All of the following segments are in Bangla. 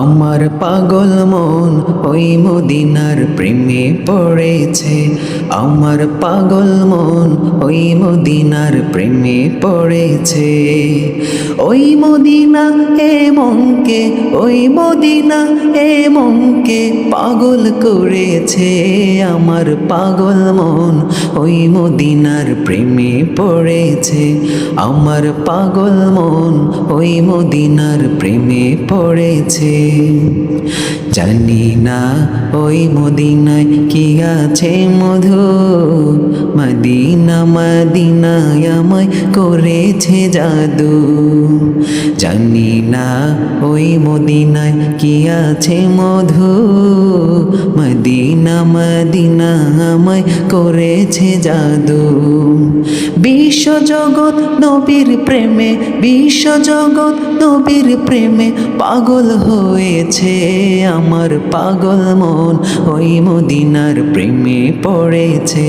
আমার পাগল মন ওই মদিনার প্রেমে পড়েছে। আমার পাগল মন ওই মদিনার প্রেমে পড়েছে। ওই মদিনা এ মনকে, ওই মদিনা এ মনকে পাগল করেছে। আমার পাগল মন ওই মদিনার প্রেমে পড়েছে। আমার পাগল মন ওই মদিনার প্রেমে পড়েছে। জানি না ওই মদিনায় কি আছে মধু। মদিনা মদিনায় আমায় করেছে জাদু। জানি না ওই মদিনায় কি আছে মধু। মদিনা মদিনা আমায় করেছে জাদু। বিশ্ব জগৎ নবীর প্রেমে বিশ্ব জগৎ নবীর প্রেমে পাগল হয়েছে আমার পাগল মন। ওই মদিনার প্রেমে পড়েছে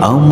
আমার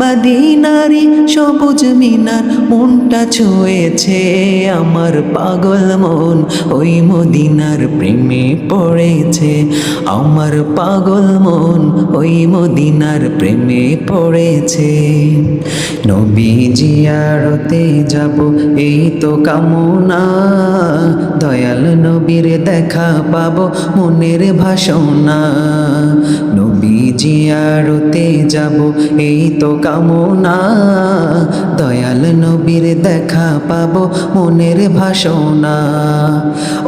মদিনারি সবুজ মিনার মনটা ছুঁয়েছে আমার পাগল মন। ওই মদিনার প্রেমে পড়েছে আমার পাগল মন। ওই মদিনার প্রেমে পড়েছে। নবী জিয়ারতে যাব, এই তো কামনা। দয়াল নবীর দেখা পাবো মনের ভাষণা। নবী জিয়ারতে যাব, এই তো কামনা। দয়াল নবীর দেখা পাবো মনের ভাষণা।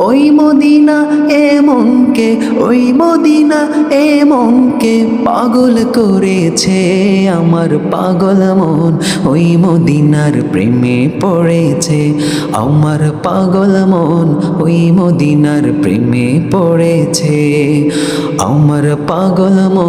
ওই মদিনা এ মনকে, ওই মদিনা এ মনকে পাগল করেছে আমার পাগল মন। ওই মদিনার প্রেমে পড়েছে আমার পাগল মন। ওই মদিনার প্রেমে পড়েছে আমার পাগল